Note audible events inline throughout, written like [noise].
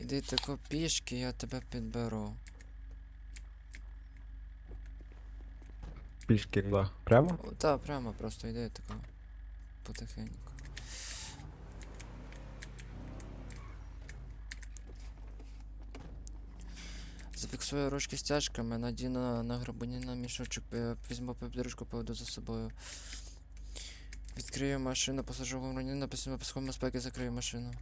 Іди тако пішки, я тебе підберу. Пішки куди? Прямо? О, Та, прямо просто йди тако. Потихеньку. Зафіксую ручки стяжками, надіну на грабаніна мішочок, е, візьму підружку, поведу за собою. Відкрию машину, посажу громадянина, після пасхом безпеки закрию машину.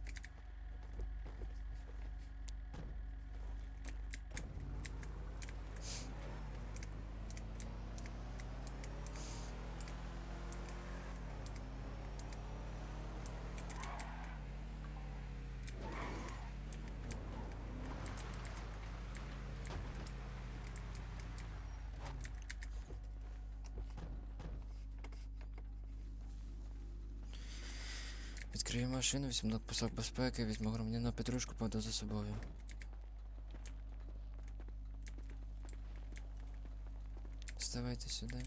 Відкрию машину, візьму на пасок безпеки, візьму громадянина Петрушку, поведу за собою. Вставайте сюди.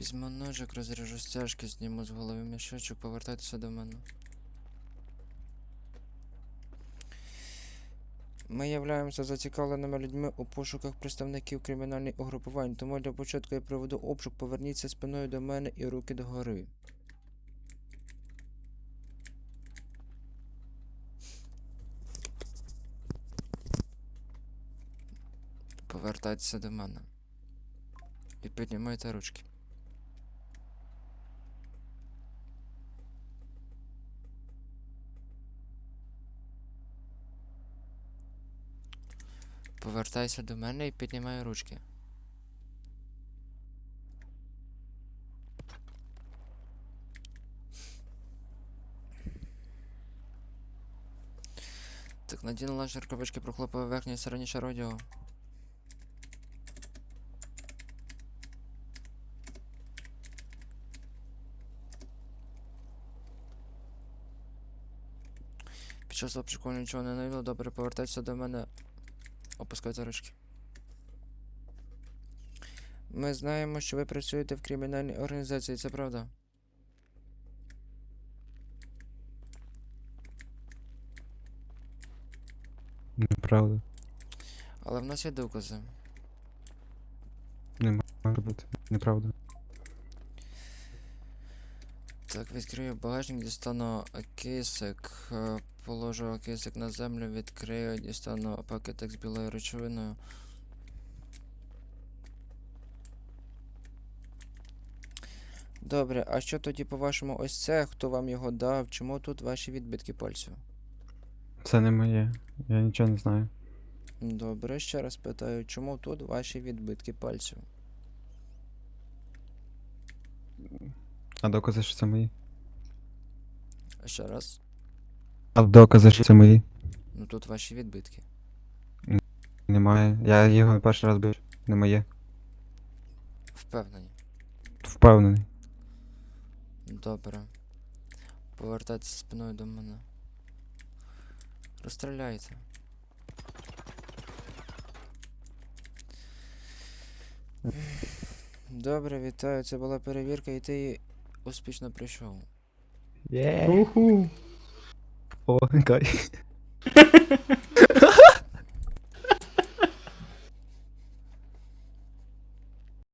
Візьму ножик, розріжу стяжки, зніму з голови мішечок, повертайтеся до мене. Ми являємося зацікавленими людьми у пошуках представників кримінальних угрупувань, тому для початку я проведу обшук, поверніться спиною до мене і руки догори. Повертайтеся до мене. І піднімайте ручки. Повертайся до мене і піднімай ручки. Так, надіну ланч рукавички прохлопаю верхній шар одягу. Під час обшуку нічого не навіло, добре повертайся до мене. Опускайте ручки. Ми знаємо, що ви працюєте в кримінальній організації, це правда? Неправда. Але в нас є докази. Не може бути. Неправда. Так, відкрию багажник, дістану кисик, е, положу кисик на землю, відкрию, дістану пакетик з білою речовиною. Добре, а що тоді по-вашому ось це? Хто вам його дав? Чому тут ваші відбитки пальців? Це не моє. Я нічого не знаю. Добре, ще раз питаю, чому тут ваші відбитки пальців? А докази, що це мої? Ще раз. А докази, що це мої? Ну тут ваші відбитки. Немає. Я його перший раз бив. Не моє. Впевнені. Впевнений. Добре. Повертайтеся спиною до мене. Розстріляйте. Добре, вітаю. Це була перевірка, і ти успішно прийшов. Є. Уху. О, кай. [laughs]